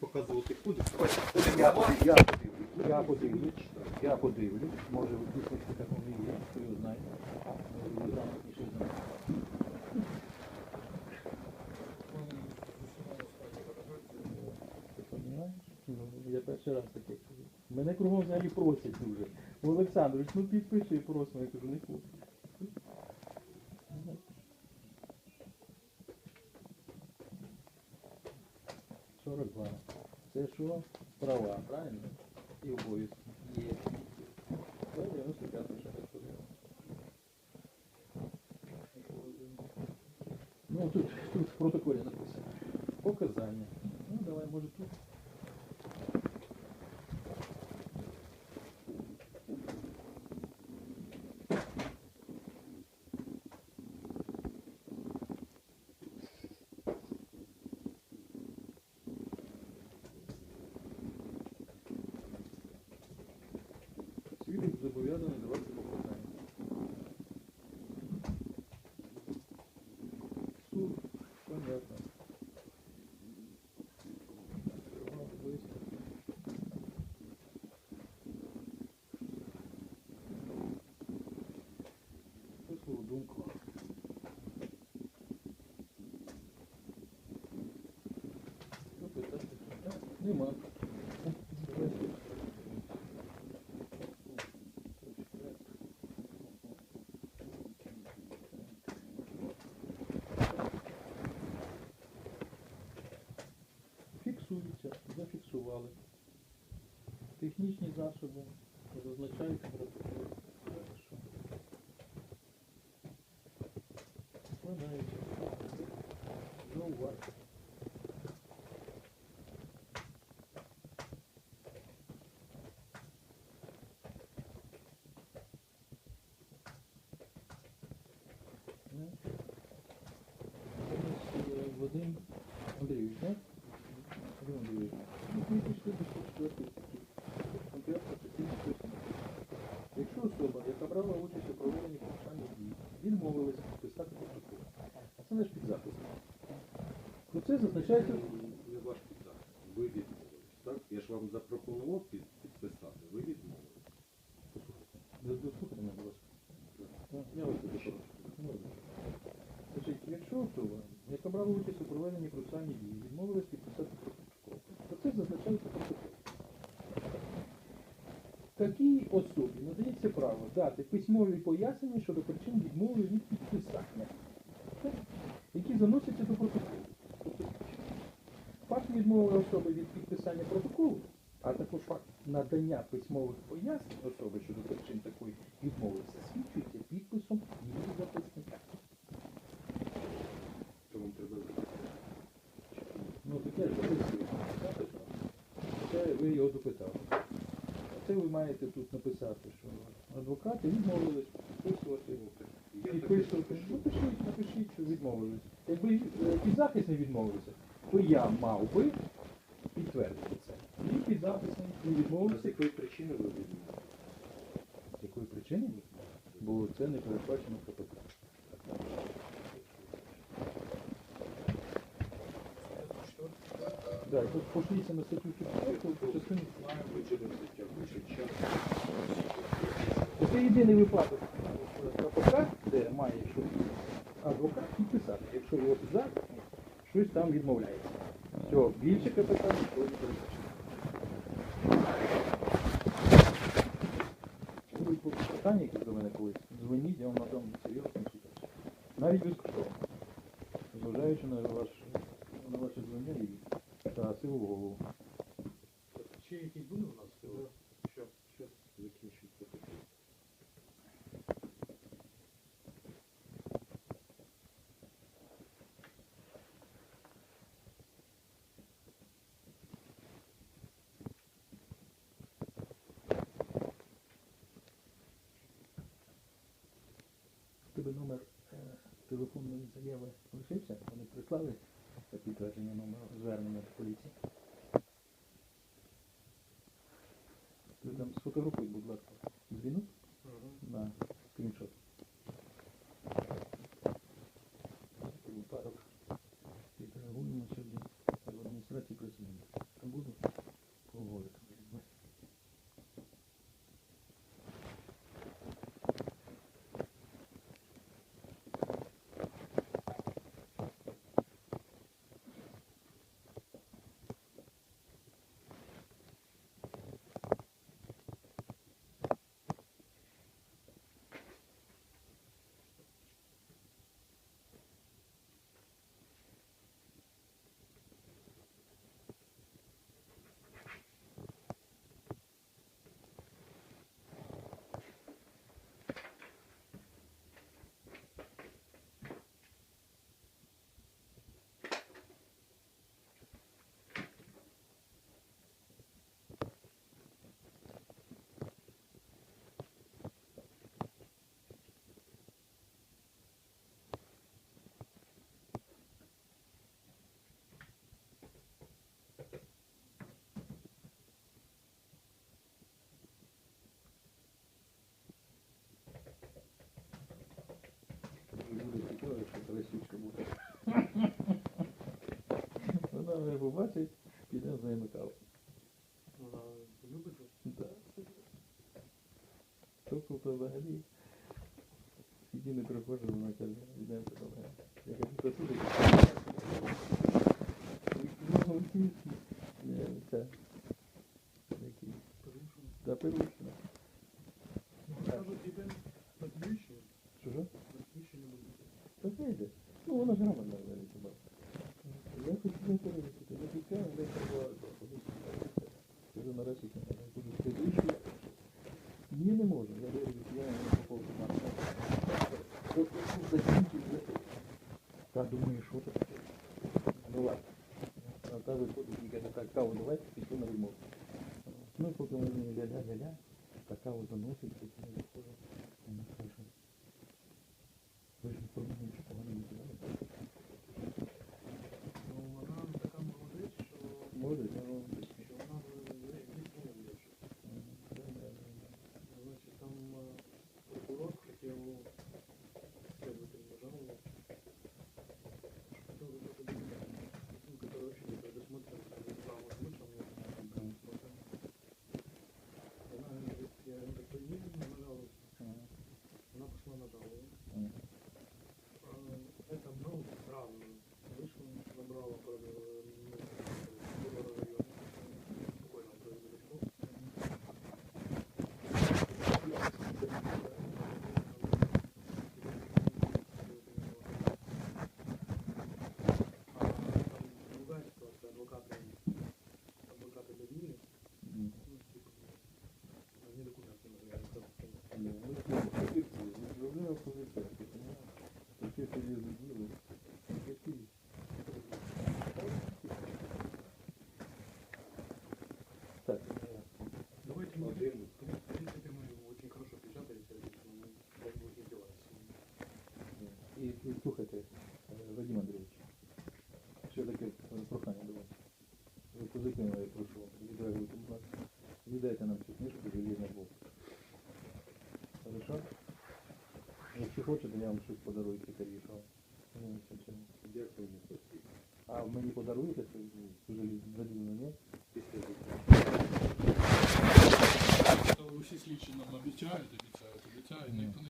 показувати кодекс. Я, подивлюсь, я подивлюсь, я подивлюсь, може ви дійсності так воно є, хто його знає. Я перший раз таке кажу. Мене кругом взагалі просять дуже. Олександрович, ну підпиши просимо. Я кажу, не хочу. що? Права, правильно? І обов'язки. Є. Це 95 ще так подивимо. Ну тут, тут в протоколі написано. Показання. Думку. Нема. Фіксується, зафіксували. Технічні засоби зазначаються протокол. Андрійович, так? Вадим Андрійович. Ми пішли до 104 статті. Конкретно статті 107. Якщо особа, яка брала участь у проведенні процесуальних дій, відмовилася підписати протокол, це наш підзапис. Про це зазначається Не ваш підзапис. Ви відмовились, так? Я ж вам запропонував під, підписати. Ви відмовились. Дослухайте мене, будь ласка. Так, Я вас дуже прошу. Можна. Скажіть, якщо особа, яка брала участь у проведенні процесуальних дій, відмовилась підписати протокол, то це зазначається протокол. Такій особі надається право дати письмові пояснення щодо причин відмови від підписання, які заносяться до протоколу. Тобто, Факт відмови особи від підписання протоколу, а також факт надання письмових пояснень особи щодо причин такої відмови засвідчується підписом її записника. То вам треба записати. Ну таке ж записує. Це ви його допитали. А це ви маєте тут написати, що адвокати відмовились підписувати. Підписувати. напишу. Напишіть, напишіть, що відмовились. Якби підзахисний відмовився, то я мав би підтвердити це. І підзахисний не відмовився. З якої причини ви відмовились? З якої причини? Бо це не передбачено КПК. Да, тут пошліться на статтю 4, частину. Це єдиний випадок КПК, де має щось адвокат підписати, якщо його підзахисний щось там відмовляється. Все, більше нічого не. Будуть питання, які до мене колись, дзвоніть, я вам надам консультацію. Навіть безкоштовно. Зважаючи на, ваш, на ваше звання і та силу голову. Ще якісь буде у нас? Що? Що закінчується протокол? В тебе номер е, телефонної заяви лишився? Вони прислали підтвердження номеру звернення до поліції. Мене побачить, підемо з нею каву. Вона любить? Так. Тобто взагалі. Скільки не приходжу, вона каже, йдемо до мене. Я кажу, то туди. Ці- це. Який? Та перушена. Кажуть, іде на підвищення. Чужо? На підвищення буде. Та вийде. Ну, вона ж грамотна взагалі хіба. Я хочу не перевести. Я тікаю, де треба. Кажу, нарешті, я буду підвищувати. Ні, не можу. Я говорю, я не попав на Тобто, закінчив вже. Та думаю, що це таке? Ну ладно. А та виходить, і каже, так, каву давайте, пішло на ремонт. Ну, поки ми не ля-ля-ля-ля, та каву заносить, Ні, ну, Якщо хочете, я вам щось подарую цікавішого. Ну? Дякую, не хотів. А мені подаруєте желізну залізну, ні? Після життя. Усі слідчі нам обіцяють, обіцяють, обіцяють, ніхто не